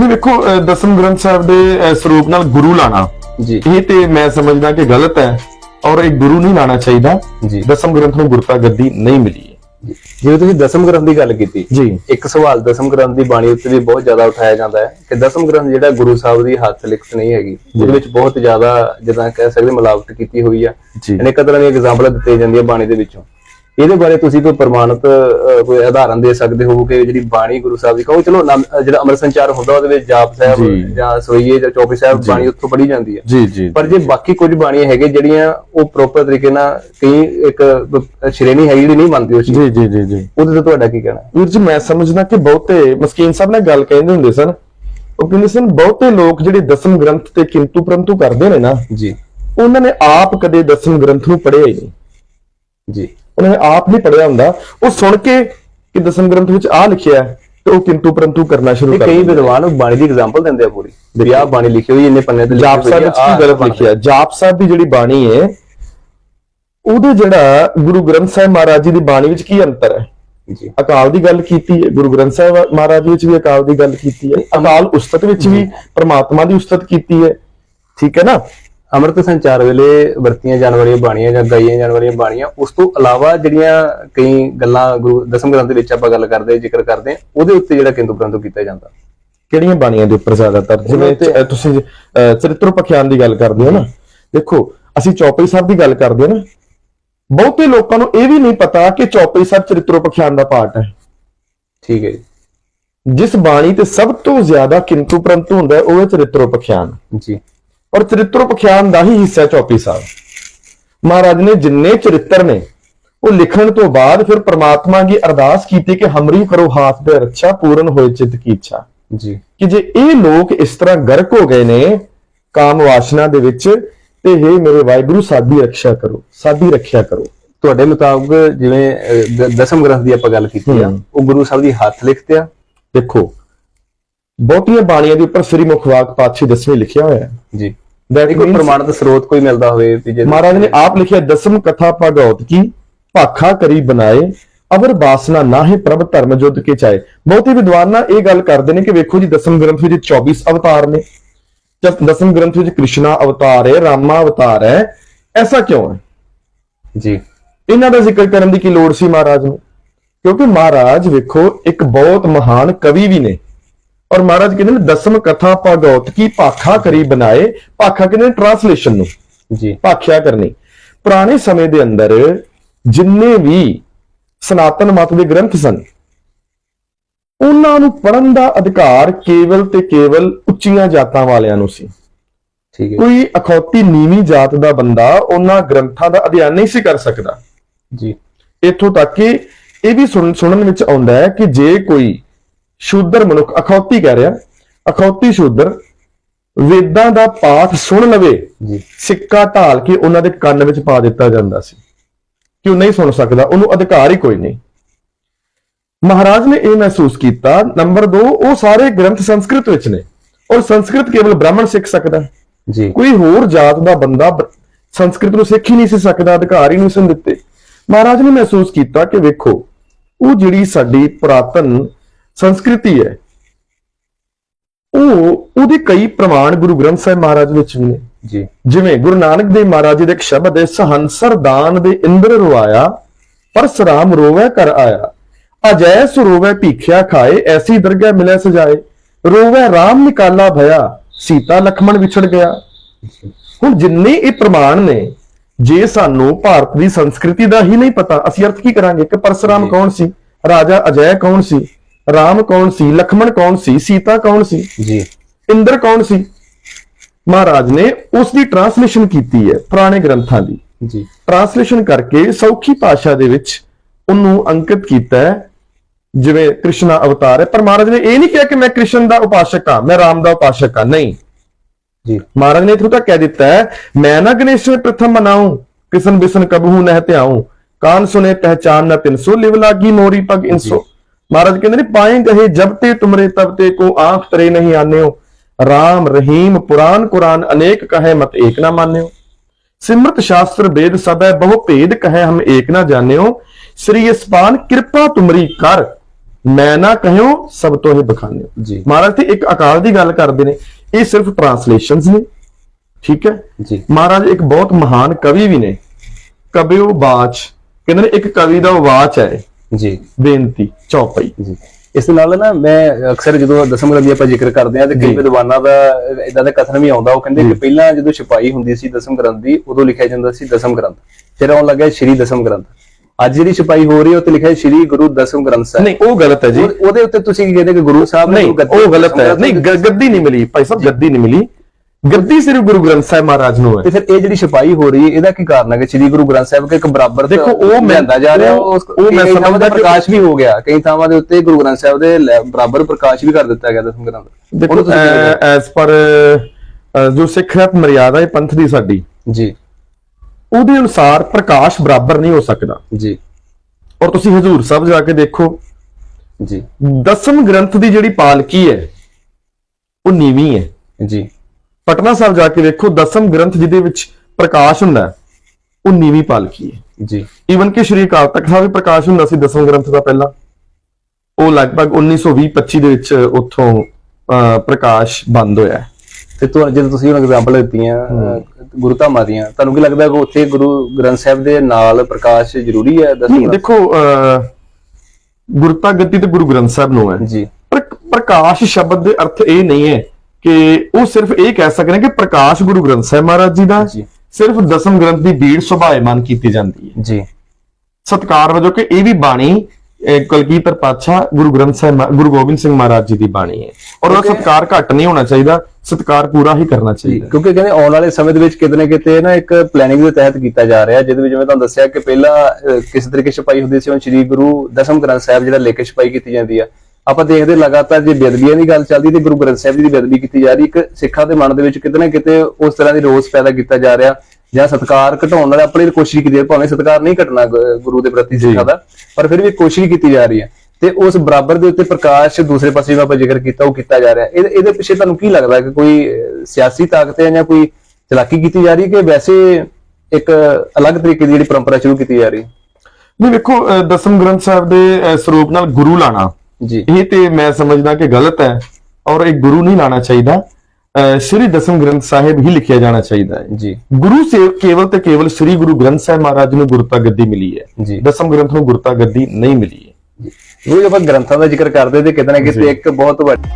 ਨਹੀਂ ਵੇਖੋ ਅਹ, ਦਸਮ ਗ੍ਰੰਥ ਸਾਹਿਬ ਦੇ ਅਹ, ਸਰੂਪ ਨਾਲ ਗੁਰੂ ਲਾਣਾ। ਜੀ। ਇਹ ਤੇ ਮੈਂ ਸਮਝਦਾ ਕਿ ਗਲਤ ਹੈ ਔਰ ਇੱਕ ਗੁਰੂ ਨਹੀਂ ਲਾਣਾ ਚਾਹੀਦਾ। ਜੀ। ਦਸਮ ਗ੍ਰੰਥ ਨੂੰ ਗੁਰਤਾ ਗੱਦੀ ਨਹੀਂ ਮਿਲੀ। ਹੈ ਜਿਵੇਂ ਤੁਸੀਂ ਦਸਮ ਗ੍ਰੰਥ ਦੀ ਗੱਲ ਕੀਤੀ ਜੀ। ਇੱਕ ਸਵਾਲ ਦਸਮ ਗ੍ਰੰਥ ਦੀ ਬਾਣੀ ਉੱਤੇ ਵੀ ਬਹੁਤ ਜ਼ਿਆਦਾ ਉਠਾਇਆ ਜਾਂਦਾ ਹੈ ਕਿ ਦਸਮ ਗ੍ਰੰਥ ਜਿਹੜਾ ਗੁਰੂ ਸਾਹਿਬ ਦੀ ਹੱਥ ਲਿਖਤ ਨਹੀਂ ਹੈਗੀ ਉਹਦੇ ਵਿੱਚ ਬਹੁਤ ਜ਼ਿਆਦਾ ਜਿੱਦਾਂ ਕਹਿ ਸਕਦੇ ਮਿਲਾਵਟ ਕੀਤੀ ਹੋਈ ਆ। ਜੀ। ਅਨੇਕਾਂ ਤਰ੍ਹਾਂ ਦੀਆਂ ਐਗਜ਼ਾਮਪਲਾਂ ਦਿੱਤੀਆਂ ਜਾਂਦੀਆਂ ਬਾਣੀ ਦੇ ਵਿੱਚੋਂ। ਇਹਦੇ ਬਾਰੇ ਤੁਸੀਂ ਕੋਈ ਪ੍ਰਮਾਣਿਤ ਕੋਈ ਉਦਾਹਰਨ ਦੇ ਸਕਦੇ ਹੋ ਕਿ ਜਿਹੜੀ ਬਾਣੀ ਗੁਰੂ ਸਾਹਿਬ ਦੀ ਕਹੋ ਚਲੋ ਜਿਹੜਾ ਅੰਮ੍ਰਿਤ ਸੰਚਾਰ ਹੁੰਦਾ ਉਹਦੇ ਵਿੱਚ ਜਾਪ ਸਾਹਿਬ ਜੀ। ਸੋਈਏ ਜਾਂ ਚੌਪਈ ਸਾਹਿਬ ਬਾਣੀ ਉੱਥੋਂ ਪੜ੍ਹੀ ਜਾਂਦੀ ਹੈ। ਜੀ ਜੀ। ਪਰ ਜੇ ਬਾਕੀ ਕੁਝ ਬਾਣੀਆਂ ਹੈਗੇ ਜਿਹੜੀਆਂ ਉਹ ਪ੍ਰੋਪਰ ਤਰੀਕੇ ਨਾਲ ਕਈ ਇੱਕ ਸ਼੍ਰੇਣੀ ਹੈ ਜਿਹੜੀ ਨਹੀਂ ਮੰਨਦੀ ਉਸ ਜੀ ਜੀ ਜੀ ਜੀ। ਉਹਦੇ ਤੇ ਤੁਹਾਡਾ ਕੀ ਕਹਿਣਾ ਵੀਰ ਜੀ ਮੈਂ ਸਮਝਦਾ ਕਿ ਬਹੁਤੇ ਮਸਕੀਨ ਸਾਹਿਬ ਨੇ ਗੱਲ ਕਹਿੰਦੇ ਹੁੰਦੇ ਸਨ ਉਹ ਕਹਿੰਦੇ ਸਨ ਬਹੁਤੇ ਲੋਕ ਜਿਹੜੇ ਦਸਮ ਗ੍ਰੰਥ ਤੇ ਕਿੰਤੂ ਪ੍ਰੰਤੂ ਕਰਦੇ ਨੇ ਨਾ ਜੀ। ਉਹਨਾਂ ਨੇ ਆਪ ਕਦੇ ਦਸਮ ਗ੍ਰੰਥ ਨੂੰ ਪੜ੍ਹਿਆ ਹੀ ਨਹੀਂ। ਜੀ। ਉਹਨਾਂ ਨੇ ਆਪ ਨਹੀਂ ਪੜ੍ਹਿਆ ਹੁੰਦਾ। ਉਹ ਸੁਣ ਕੇ ਕਿ ਦਸਮ ਗ੍ਰੰਥ ਵਿੱਚ ਆ ਲਿਖਿਆ ਹੈ ਤੇ ਉਹ ਕਿੰਤੂ ਪ੍ਰੰਤੂ ਕਰਨਾ ਸ਼ੁਰੂ ਕਰ ਕਈ। ਵਿਦਵਾਨ ਬਾਣੀ ਦੀ ਐਗਜ਼ਾਮਪਲ ਦਿੰਦੇ ਆ ਪੂਰੀ। ਵੀ ਆਹ ਬਾਣੀ ਲਿਖੀ ਹੋਈ ਇੰਨੇ ਪੰਨੇ ਤੇ ਜਾਪ ਸਾਹਿਬ ਆ, ਵਿੱਚ ਕੀ ਗਲਤ। ਲਿਖਿਆ? ਜਾਪ ਸਾਹਿਬ ਦੀ ਜਿਹੜੀ ਬਾਣੀ ਹੈ ਉਹਦੇ ਜਿਹੜਾ ਗੁਰੂ ਗ੍ਰੰਥ ਸਾਹਿਬ ਮਹਾਰਾਜ ਜੀ ਦੀ ਬਾਣੀ ਵਿੱਚ ਕੀ ਅੰਤਰ ਹੈ? ਜੀ। ਅਕਾਲ ਦੀ ਗੱਲ ਕੀਤੀ ਹੈ ਗੁਰੂ ਗ੍ਰੰਥ ਸਾਹਿਬ ਮਹਾਰਾਜ ਵਿੱਚ ਵੀ ਅਕਾਲ ਦੀ ਗੱਲ ਕੀਤੀ ਹੈ। ਅਕਾਲ ਉਸਤਤ ਵਿੱਚ ਵੀ ਪ੍ਰਮਾਤਮਾ ਦੀ ਉਸਤਤ ਕੀਤੀ ਹੈ। ਠੀਕ ਹੈ ਨਾ? ਅੰਮ੍ਰਿਤ ਸੰਚਾਰ ਵੇਲੇ ਵਰਤੀਆਂ ਜਾਣ ਵਾਲੀਆਂ ਬਾਣੀਆਂ ਜਾਂ ਗਾਈਆਂ ਜਾਣ ਵਾਲੀਆਂ ਬਾਣੀਆਂ ਉਸ ਤੋਂ ਇਲਾਵਾ ਜਿਹੜੀਆਂ ਕਈ ਗੱਲਾਂ ਗੁਰੂ ਦਸਮ ਗ੍ਰੰਥ ਦੇ ਵਿੱਚ ਆਪਾਂ ਗੱਲ ਕਰਦੇ ਜ਼ਿਕਰ ਕਰਦੇ ਆ ਉਹਦੇ ਉੱਤੇ ਜਿਹੜਾ ਕਿੰਤੂ ਪ੍ਰੰਤੂ ਕੀਤਾ ਜਾਂਦਾ। ਕਿਹੜੀਆਂ ਬਾਣੀਆਂ ਦੇ ਉੱਪਰ ਜ਼ਿਆਦਾਤਰ ਜਿਵੇਂ ਤੁਸੀਂ ਅਹ ਚਰਿੱਤਰ ਪਖਿਆਨ ਦੀ ਗੱਲ ਕਰਦੇ ਹੋ ਨਾ? ਦੇਖੋ ਅਸੀਂ ਚੌਪਈ ਸਾਹਿਬ ਦੀ ਗੱਲ ਕਰਦੇ ਹਾਂ ਨਾ। ਬਹੁਤੇ ਲੋਕਾਂ ਨੂੰ ਇਹ ਵੀ ਨਹੀਂ ਪਤਾ ਕਿ ਚੌਪਈ ਸਾਹਿਬ ਚਰਿੱਤਰ ਪਖਿਆਨ ਦਾ ਪਾਠ ਹੈ। ਠੀਕ ਹੈ ਜੀ। ਜਿਸ ਬਾਣੀ ਤੇ ਸਭ ਤੋਂ ਜ਼ਿਆਦਾ ਕਿੰਤੂ ਪ੍ਰੰਤੂ ਹੁੰਦਾ ਹੈ ਉਹ ਹੈ ਚਰਿੱਤਰ ਪਖਿਆਨ। ਜੀ। ਔਰ ਚਰਿੱਤਰ ਪਖਿਆਨ ਦਾ ਹੀ ਹਿੱਸਾ ਹੈ ਚੌਪਈ ਸਾਹਿਬ। ਮਹਾਰਾਜ ਨੇ ਜਿੰਨੇ ਚਰਿੱਤਰ ਨੇ ਉਹ ਲਿਖਣ ਤੋਂ ਬਾਅਦ ਫਿਰ ਪ੍ਰਮਾਤਮਾ ਦੀ ਅਰਦਾਸ ਕੀਤੀ ਕਿ ਹਮਰੀ ਕਰੋ ਹਾਥ ਦੇ ਰੱਛਾ ਪੂਰਨ ਹੋਏ ਚਿਤ ਕੀ ਇੱਛਾ। ਜੀ। ਕਿ ਜੇ ਇਹ ਲੋਕ ਇਸ ਤਰ੍ਹਾਂ ਗਰਕ ਹੋ ਗਏ ਨੇ ਕਾਮ ਵਾਸ਼ਨਾ ਦੇ ਵਿੱਚ ਤੇ हे ਮੇਰੇ ਵਾਹਿਗੁਰੂ ਸਾਡੀ ਰੱਖਿਆ ਕਰੋ ਸਾਡੀ ਰੱਖਿਆ ਕਰੋ। ਤੁਹਾਡੇ ਮੁਤਾਬਕ ਜਿਵੇਂ ਦਸਮ ਗ੍ਰੰਥ ਦੀ ਆਪਾਂ ਗੱਲ ਕੀਤੀ ਆ। ਉਹ ਗੁਰੂ ਸਾਹਿਬ ਦੀ ਹੱਥ ਲਿਖਤੇ ਆ। ਦੇਖੋ ਬਹੁਤੀਆਂ ਬਾਣੀਆਂ ਦੇ ਉੱਪਰ ਸ੍ਰੀ ਮੁਖਵਾਕ ਪਾਤਸ਼ਾਹ ਦਸਵੇਂ ਲਿਖਿਆ ਹੋਇਆ ਹੈ। ਜੀ। ਇਹ ਕੋਈ ਪ੍ਰਮਾਣਿਤ ਸਰੋਤ ਕੋਈ ਮਿਲਦਾ ਹੋਵੇ ਵੀ ਜੇ ਮਹਾਰਾਜ ਨੇ ਆਪ ਲਿਖਿਆ ਦਸਮ ਕਥਾ ਭਗਵਤ ਕੀ ਭਾਖਾ ਕਰੀ ਬਣਾਏ ਅਵਰ ਬਾਸਨਾ ਨਾਹੇ ਪ੍ਰਭ ਧਰਮ ਜੁਦ ਕੇ ਚਾਏ। ਬਹੁਤੇ ਵਿਦਵਾਨ ਨਾ ਇਹ ਗੱਲ ਕਰਦੇ ਨੇ ਕਿ ਵੇਖੋ ਜੀ ਦਸਮ ਗ੍ਰੰਥ ਵਿੱਚ 24 ਅਵਤਾਰ ਨੇ। ਜਦ ਦਸਮ ਗ੍ਰੰਥ ਵਿੱਚ ਕ੍ਰਿਸ਼ਨਾ ਅਵਤਾਰ ਹੈ ਰਾਮਾ ਅਵਤਾਰ ਹੈ ਐਸਾ ਕਿਉਂ ਹੈ? ਜੀ। ਇਹਨਾਂ ਦਾ ਜ਼ਿਕਰ ਕਰਨ ਦੀ ਕੀ ਲੋੜ ਸੀ ਮਹਾਰਾਜ ਨੂੰ? ਕਿਉਂਕਿ ਮਹਾਰਾਜ ਵੇਖੋ ਇੱਕ ਬਹੁਤ ਮਹਾਨ ਕਵੀ ਵੀ ਨੇ। ਔਰ ਮਹਾਰਾਜ ਕਹਿੰਦੇ ਨੇ ਦਸਮ ਕਥਾ ਭਗਵਤ ਕੀ ਭਾਖਾ ਕਰੀ ਬਣਾਏ ਭਾਖਾ ਕਹਿੰਦੇ ਨੇ ਟ੍ਰਾਂਸਲੇਸ਼ਨ ਨੂੰ। ਜੀ। ਭਾਖਿਆ ਕਰਨੀ। ਪੁਰਾਣੇ ਸਮੇਂ ਦੇ ਅੰਦਰ ਜਿੰਨੇ ਵੀ ਸਨਾਤਨ ਮਤ ਦੇ ਗ੍ਰੰਥ ਸਨ ਉਹਨਾਂ ਨੂੰ ਪੜਨ ਦਾ ਅਧਿਕਾਰ ਕੇਵਲ ਤੇ ਕੇਵਲ ਉੱਚੀਆਂ ਜਾਤਾਂ ਵਾਲਿਆਂ ਨੂੰ ਸੀ। ਠੀਕ ਹੈ। ਕੋਈ ਅਖੌਤੀ ਨੀਵੀਂ ਜਾਤ ਦਾ ਬੰਦਾ ਉਹਨਾਂ ਗ੍ਰੰਥਾਂ ਦਾ ਅਧਿਐਨ ਨਹੀਂ ਸੀ ਕਰ ਸਕਦਾ। ਜੀ। ਇੱਥੋਂ ਤੱਕ ਕਿ ਇਹ ਵੀ ਸੁਣ- ਸੁਣਨ ਵਿੱਚ ਆਉਂਦਾ ਹੈ ਕਿ ਜੇ ਕੋਈ ਸ਼ੂਦਰ ਮਨੁੱਖ ਅਖੌਤੀ ਕਹਿ ਰਿਹਾ ਅਖੌਤੀ ਸ਼ੂਦਰ ਵੇਦਾਂ ਦਾ ਪਾਠ ਸੁਣ ਲਵੇ ਜੀ। ਸਿੱਕਾ ਢਾਲ ਕੇ ਉਹਨਾਂ ਦੇ ਕੰਨ ਵਿੱਚ ਪਾ ਦਿੱਤਾ ਜਾਂਦਾ ਸੀ। ਕਿ ਉਹ ਨਹੀਂ ਸੁਣ ਸਕਦਾ? ਉਹਨੂੰ ਅਧਿਕਾਰ ਹੀ ਕੋਈ ਨਹੀਂ। ਮਹਾਰਾਜ ਨੇ ਇਹ ਮਹਿਸੂਸ ਕੀਤਾ ਨੰਬਰ 2 ਉਹ ਸਾਰੇ ਗ੍ਰੰਥ ਸੰਸਕ੍ਰਿਤ ਵਿੱਚ ਨੇ। ਔਰ ਸੰਸਕ੍ਰਿਤ ਕੇਵਲ ਬ੍ਰਾਹਮਣ ਸਿੱਖ ਸਕਦਾ। ਜੀ। ਕੋਈ ਹੋਰ ਜਾਤ ਦਾ ਬੰਦਾ ਸੰਸਕ੍ਰਿਤ ਨੂੰ ਸਿੱਖ ਹੀ ਨਹੀਂ ਸੀ ਸਕਦਾ ਅਧਿਕਾਰ ਹੀ ਨਹੀਂ ਸਨ ਦਿੱਤੇ। ਮਹਾਰਾਜ ਨੇ ਮਹਿਸੂਸ ਕੀਤਾ ਕਿ ਵੇਖੋ ਉਹ ਜਿਹੜੀ ਸਾਡੀ ਪੁਰਾਤਨ ਸੰਸਕ੍ਰਿਤੀ ਹੈ। ਉਹ ਉਹਦੇ ਕਈ ਪ੍ਰਮਾਣ ਗੁਰੂ ਗ੍ਰੰਥ ਸਾਹਿਬ ਮਹਾਰਾਜ ਵਿੱਚ ਵੀ ਨੇ। ਜੀ। ਜਿਵੇਂ ਗੁਰੂ ਨਾਨਕ ਦੇਵ ਮਹਾਰਾਜ ਜੀ ਦੇ ਇੱਕ ਸ਼ਬਦ ਹੈ ਸਹੰਸਰ ਦਾਨ ਦੇ ਇੰਦਰ ਰਵਾਇਆ ਪਰਸਰਾਮ ਰੋਵੇ ਕਰ ਆਇਆ। ਅਜੈ ਸੁ ਰੋਵੇ ਭੀਖਿਆ ਖਾਏ ਐਸੀ ਦਰਗਾਹ ਮਿਲੇ ਸਜਾਏ। ਰੋਵੇ RAM ਨਿਕਾਲਾ ਭਇਆ ਸੀਤਾ ਲਖਮਣ ਵਿਛੜ ਗਿਆ। ਹੁਣ ਜਿੰਨੇ ਇਹ ਪ੍ਰਮਾਣ ਨੇ ਜੇ ਸਾਨੂੰ ਭਾਰਤ ਦੀ ਸੰਸਕ੍ਰਿਤੀ ਦਾ ਹੀ ਨਹੀਂ ਪਤਾ ਅਸੀਂ ਅਰਥ ਕੀ ਕਰਾਂਗੇ? ਕਿ ਪਰਸਰਾਮ। ਕੌਣ ਸੀ? ਰਾਜਾ ਅਜੈ ਕੌਣ ਸੀ? RAM ਕੌਣ ਸੀ? ਲਖਮਣ ਕੌਣ ਸੀ? ਸੀਤਾ ਕੌਣ ਸੀ? ਜੀ। ਇੰਦਰ ਕੌਣ ਸੀ? ਮਹਾਰਾਜ ਨੇ ਉਸ ਦੀ ਟਰਾਂਸਲੇਸ਼ਨ ਕੀਤੀ ਹੈ ਪੁਰਾਣੇ ਗ੍ਰੰਥਾਂ ਦੀ। ਜੀ। ਟਰਾਂਸਲੇਸ਼ਨ ਕਰਕੇ ਸੌਖੀ ਭਾਸ਼ਾ ਦੇ ਵਿੱਚ ਉਹਨੂੰ ਅੰਕਿਤ ਕੀਤਾ ਹੈ ਜਿਵੇਂ ਕ੍ਰਿਸ਼ਨਾ ਅਵਤਾਰ ਹੈ। ਪਰ ਮਹਾਰਾਜ ਨੇ ਇਹ ਨਹੀਂ ਕਿਹਾ ਕਿ ਮੈਂ ਕ੍ਰਿਸ਼ਨ ਦਾ ਉਪਾਸ਼ਕ ਹਾਂ ਮੈਂ ਰਾਮ ਦਾ ਉਪਾਸ਼ਕ ਹਾਂ। ਨਹੀਂ। ਜੀ। ਮਹਾਰਾਜ ਨੇ ਇਥੋਂ ਤੱਕ ਕਹਿ ਦਿੱਤਾ ਹੈ ਮੈਂ ਨਾ ਗਣੇਸ਼ ਪ੍ਰਥਮ ਮਨਾਉ ਕਿਸਨ ਬਿਸਨ ਕਬਹੂ ਨਹਿ ਧਿਆਉ ਕਾਨ ਸੁਨੇ ਪਹਿਚਾਨ ਨ ਤਿਨਸੋ ਲਿਵ ਲਾਗੀ ਮੋਰੀ ਪਗ ਇਨਸੋ ਮਹਾਰਾਜ ਕਹਿੰਦੇ ਨੇ ਪਾਏ ਗਏ ਜਬ ਤੇ ਤੁਮਰੇ ਤਬ ਤੇ ਕੋ ਆਂਖ ਤਰੇ ਨਹੀਂ ਆਨਿਓ। ਰਾਮ ਰਹੀਮ ਪੁਰਾਨ ਕੁਰਾਨ ਅਨੇਕ ਕਹੇ ਮਤ ਏਕ ਨਾ ਮਾਨਿਓ। ਸਿਮਰਤ ਸ਼ਾਸਤਰ ਵੇਦ ਸਭੈ ਬਹੁ ਭੇਦ ਕਹੈ ਹਮ ਏਕ ਨਾ ਜਾਣਿਓ। ਸ੍ਰੀ ਅਸਪਾਨ ਕਿਰਪਾ ਤੁਮਰੀ ਕਰ ਮੈਂ ਨਾ ਕਹਿਓ ਸਭ ਤੋਂ ਇਹ ਬਖਾਨਿਓ। ਜੀ। ਮਹਾਰਾਜ ਤੇ ਇੱਕ ਅਕਾਲ ਦੀ ਗੱਲ ਕਰਦੇ ਨੇ ਇਹ ਸਿਰਫ ਟ੍ਰਾਂਸਲੇਸ਼ਨਸ ਨੇ। ਠੀਕ ਹੈ? ਜੀ। ਮਹਾਰਾਜ ਇੱਕ ਬਹੁਤ ਮਹਾਨ ਕਵੀ ਵੀ ਨੇ। ਕਵਿਓ ਬਾਚ। ਕਹਿੰਦੇ ਨੇ ਇੱਕ ਕਵੀ ਦਾ ਵਾਚ ਹੈ। ਜੀ। ਬੇਨਤੀ ਚੌਪਈ। ਜੀ। ਇਸ ਦੇ ਨਾਲ ਨਾ ਮੈਂ ਅਕਸਰ ਜਦੋਂ ਦਸਮ ਗ੍ਰੰਥ ਆਪਾਂ ਜ਼ਿਕਰ ਕਰਦੇ ਆ ਤੇ ਕਈ। ਵਿਦਵਾਨਾਂ ਦਾ ਇਦਾਂ ਦਾ ਕਥਨ ਵੀ ਆਉਂਦਾ ਉਹ ਕਹਿੰਦੇ ਕਿ ਪਹਿਲਾਂ ਜਦੋਂ ਛਪਾਈ ਹੁੰਦੀ ਸੀ ਦਸਮ ਗ੍ਰੰਥ ਦੀ ਉਦੋਂ ਲਿਖਿਆ ਜਾਂਦਾ ਸੀ ਦਸਮ ਗ੍ਰੰਥ ਫਿਰ ਆਉਣ ਲੱਗਿਆ ਸ਼੍ਰੀ ਦਸਮ ਗ੍ਰੰਥ ਅੱਜ ਜਿਹੜੀ ਛਪਾਈ ਹੋ ਰਹੀ ਹੈ ਉੱਤੇ ਲਿਖਿਆ ਹੈ ਸ਼੍ਰੀ ਗੁਰੂ ਦਸਮ ਗ੍ਰੰਥ ਸਾਹਿਬ। ਨਹੀਂ ਉਹ ਗਲਤ ਹੈ ਜੀ। ਉਹ- ਉਹਦੇ ਉੱਤੇ ਤੁਸੀਂ ਕੀ ਕਹਿੰਦੇ ਕਿ ਗੁਰੂ ਸਾਹਿਬ ਨੇ ਉਹ ਗਲਤ ਹੈ। ਨਹੀਂ ਗੱਦੀ ਨਹੀਂ ਮਿਲੀ। ਭਾਈ ਸਾਹਿਬ ਗੱਦੀ ਨਹੀਂ ਮਿਲੀ। ਗੱਦੀ ਸਿਰਫ ਗੁਰੂ ਗ੍ਰੰਥ ਸਾਹਿਬ ਮਹਾਰਾਜ ਨੂੰ ਤੇ ਹੈ ਫਿਰ ਇਹ ਜਿਹੜੀ ਛਪਾਈ ਹੋ ਰਹੀ ਹੈ ਇਹਦਾ ਕੀ ਕਾਰਨ ਹੈ ਕਿ ਸ਼੍ਰੀ ਗੁਰੂ ਗ੍ਰੰਥ ਸਾਹਿਬ ਕੇ ਇੱਕ ਬਰਾਬਰ ਤੇ ਦੇਖੋ, ਉਹ ਮੈਂ- ਲਿਆਂਦਾ ਜਾ ਰਿਹਾ ਉਹ- ਮੈਂ ਸਮਝਦਾ ਤੇ ਪ੍ਰਕਾਸ਼ ਵੀ ਹੋ ਗਿਆ ਕਈ ਥਾਵਾਂ ਦੇ ਉੱਤੇ ਗੁਰੂ ਗ੍ਰੰਥ ਸਾਹਿਬ ਦੇ ਬਰਾਬਰ ਪ੍ਰਕਾਸ਼ ਵੀ ਕਰ ਦਿੱਤਾ ਗਿਆ ਦਸਮ ਗ੍ਰੰਥ। ਦੇਖੋ ਐਸ ਪਰ ਜੋ ਸਿੱਖ ਹੈ ਮਰਿਆਦਾ ਹੈ ਪੰਥ ਦੀ ਸਾਡੀ? ਜੀ। ਉਹਦੇ ਅਨੁਸਾਰ ਪ੍ਰਕਾਸ਼ ਬਰਾਬਰ ਨਹੀਂ ਹੋ ਸਕਦਾ। ਜੀ। ਔਰ ਤੁਸੀਂ ਹਜ਼ੂਰ ਸਾਹਿਬ ਜਾ ਕੇ ਦੇਖੋ ਜੀ। ਦਸਮ ਗ੍ਰੰਥ ਦੀ ਜਿਹੜੀ ਪਾਲਕੀ ਹੈ ਉਹ ਨੀਵੀਂ ਹੈ। ਜੀ। ਪਟਨਾ ਸਾਹਿਬ ਜਾ ਕੇ ਵੇਖੋ ਦਸਮ ਗ੍ਰੰਥ ਜਿਹਦੇ ਵਿੱਚ ਪ੍ਰਕਾਸ਼ ਹੁੰਦਾ ਉਹ ਨੀਵੀਂ ਪਾਲਕੀ ਹੈ। ਜੀ। ਈਵਨ ਕਿ ਸ਼੍ਰੀ ਅਕਾਲ ਤਖਤ ਸਾਹਿਬ ਵੀ ਪ੍ਰਕਾਸ਼ ਹੁੰਦਾ ਸੀ ਦਸਮ ਗ੍ਰੰਥ ਦਾ ਪਹਿਲਾਂ। ਉਹ ਲਗਭਗ 1920-25 ਦੇ ਵਿੱਚ ਉੱਥੋਂ ਪ੍ਰਕਾਸ਼ ਬੰਦ ਹੋਇਆ। ਤੇ ਤੁਹਾਨੂੰ ਜਦੋਂ ਤੁਸੀਂ ਹੁਣ ਐਗਜ਼ਾਮਪਲ ਦਿੱਤੀਆਂ ਗੁਰੂ ਧਾਮਾਂ ਦੀਆਂ ਤੁਹਾਨੂੰ ਕੀ ਲੱਗਦਾ ਕਿ ਉੱਥੇ ਗੁਰੂ ਗ੍ਰੰਥ ਸਾਹਿਬ ਦੇ ਨਾਲ ਪ੍ਰਕਾਸ਼ ਜ਼ਰੂਰੀ ਹੈ ਨਹੀਂ? ਦੇਖੋ ਗੁਰਤਾ ਗੱਦੀ ਤੇ ਗੁਰੂ ਗ੍ਰੰਥ ਸਾਹਿਬ ਨੂੰ ਹੈ। ਜੀ। ਪਰ ਪ੍ਰਕਾਸ਼ ਸ਼ਬਦ ਦੇ ਅਰਥ ਇਹ ਨਹੀਂ ਹੈ ਕਿ ਉਹ ਸਿਰਫ ਇਹ ਕਹਿ ਸਕਦੇ ਨੇ ਕਿ ਪ੍ਰਕਾਸ਼ ਗੁਰੂ ਗ੍ਰੰਥ ਸਾਹਿਬ ਮਹਾਰਾਜ ਜੀ ਦਾ। ਸਿਰਫ ਦਸਮ ਗ੍ਰੰਥ ਦੀ ਬੀੜ ਸੁਭਾਏਮਾਨ ਕੀਤੀ ਜਾਂਦੀ ਹੈ। ਜੀ। ਸਤਕਾਰ ਵਜੋਂ ਕਿ ਇਹ ਵੀ ਬਾਣੀ ਕਲਗੀਧਰ ਪਾਤਸ਼ਾਹ ਗੁਰੂ ਗ੍ਰੰਥ ਸਾਹਿਬ ਗੁਰੂ ਗੋਬਿੰਦ ਸਿੰਘ ਮਹਾਰਾਜ ਜੀ ਦੀ ਬਾਣੀ ਹੈ। ਔਰ ਉਹਦਾ ਸਤਕਾਰ ਘੱਟ ਨਹੀਂ ਹੋਣਾ ਚਾਹੀਦਾ ਸਤਕਾਰ ਪੂਰਾ ਹੀ ਕਰਨਾ ਚਾਹੀਦਾ। ਕਿਉਂਕਿ ਕਹਿੰਦੇ ਆਉਣ ਵਾਲੇ ਸਮੇਂ ਦੇ ਵਿੱਚ ਕਿਤੇ ਨਾ ਕਿਤੇ ਨਾ ਇੱਕ ਪਲੈਨਿੰਗ ਦੇ ਤਹਿਤ ਕੀਤਾ ਜਾ ਰਿਹਾ ਜਿਹਦੇ ਵਿੱਚ ਜਿਵੇਂ ਤੁਹਾਨੂੰ ਦੱਸਿਆ ਕਿ ਪਹਿਲਾਂ ਕਿਸ ਤਰੀਕੇ ਛਪਾਈ ਹੁੰਦੀ ਸੀ ਹੁਣ ਸ੍ਰੀ ਗੁਰੂ ਦਸਮ ਗ੍ਰੰਥ ਸਾਹਿਬ ਜਿਹੜਾ ਲੈ ਕੇ ਛਪਾਈ ਕੀਤੀ ਜਾਂਦੀ ਆ ਆਪਾਂ ਦੇਖਦੇ ਲਗਾਤਾਰ ਜੇ ਬੇਅਦਬੀਆਂ ਦੀ ਗੱਲ ਚੱਲਦੀ ਤੇ ਗੁਰੂ ਗ੍ਰੰਥ ਸਾਹਿਬ ਜੀ ਦੀ ਬੇਅਦਬੀ ਕੀਤੀ ਜਾ ਰਹੀ ਇੱਕ ਸਿੱਖਾਂ ਦੇ ਮਨ ਦੇ ਵਿੱਚ ਕਿਤੇ ਨਾ ਕਿਤੇ ਉਸ ਤਰ੍ਹਾਂ ਦੀ ਰੋਸ ਪੈਦਾ ਕੀਤਾ ਜਾ ਰਿਹਾ ਜਾਂ ਸਤਕਾਰ ਘਟਾਉਣ ਵਾਲੇ ਆਪਣੀ ਕੋਸ਼ਿਸ਼ ਕੀਤੀ ਜਾ ਭਾਵੇਂ ਸਤਕਾਰ ਨਹੀਂ ਘਟਣਾ ਗੁਰੂ ਦੇ ਪ੍ਰਤੀ ਸਿੱਖਾਂ ਦਾ ਪਰ ਫਿਰ ਵੀ ਕੋਸ਼ਿਸ਼ ਕੀਤੀ ਜਾ ਰਹੀ ਹੈ ਤੇ ਉਸ ਬਰਾਬਰ ਦੇ ਉੱਤੇ ਪ੍ਰਕਾਸ਼ ਦੂਸਰੇ ਪਾਸੇ ਜਿਵੇਂ ਆਪਾਂ ਜ਼ਿਕਰ ਕੀਤਾ ਉਹ ਕੀਤਾ ਜਾ ਰਿਹਾ। ਇਹਦੇ ਪਿੱਛੇ ਤੁਹਾਨੂੰ ਕੀ ਲੱਗਦਾ ਕਿ ਕੋਈ ਸਿਆਸੀ ਤਾਕਤ ਹੈ ਜਾਂ ਕੋਈ ਚਲਾਕੀ ਕੀਤੀ ਜਾ ਰਹੀ ਹੈ ਕਿ ਵੈਸੇ ਇੱਕ ਅਲੱਗ ਤਰੀਕੇ ਦੀ ਜਿਹੜੀ ਪਰੰਪਰਾ ਸ਼ੁਰੂ ਕੀਤੀ ਜਾ ਰਹੀ ਹੈ? ਨਹੀਂ ਵੇਖੋ ਦਸਮ ਗ੍ਰੰਥ ਸਾਹਿਬ ਦੇ ਸਰੂਪ ਨਾਲ ਗੁਰੂ ਲਾਣਾ। ਜੀ। ਇਹ ਤੇ ਮੈਂ ਸਮਝਦਾ ਕਿ ਗਲਤ ਹੈ ਔਰ ਇੱਕ ਗੁਰੂ ਨਹੀਂ ਲਾਣਾ ਚਾਹੀਦਾ। ਸ਼੍ਰੀ ਦਸਮ ਗ੍ਰੰਥ ਸਾਹਿਬ ਹੀ ਲਿਖਿਆ ਜਾਣਾ ਚਾਹੀਦਾ ਹੈ। ਜੀ। ਗੁਰੂ ਸੇ ਕੇਵਲ ਤੇ ਕੇਵਲ ਸ਼੍ਰੀ ਗੁਰੂ ਗ੍ਰੰਥ ਸਾਹਿਬ ਮਹਾਰਾਜ ਨੂੰ ਗੁਰਤਾ ਗੱਦੀ ਮਿਲੀ ਹੈ। ਜੀ। ਦਸਮ ਗ੍ਰੰਥ ਨੂੰ ਗੁਰਤਾ ਗੱਦੀ ਨਹੀਂ ਮਿਲੀ ਹੈ। ਉਹ ਆਪਾਂ ਗ੍ਰੰਥਾਂ ਦਾ ਜ਼ਿਕਰ ਕਰਦੇ ਤੇ ਕਿਤੇ ਨਾ ਕਿਤੇ ਇੱਕ ਬਹੁਤ ਵੱਡੀ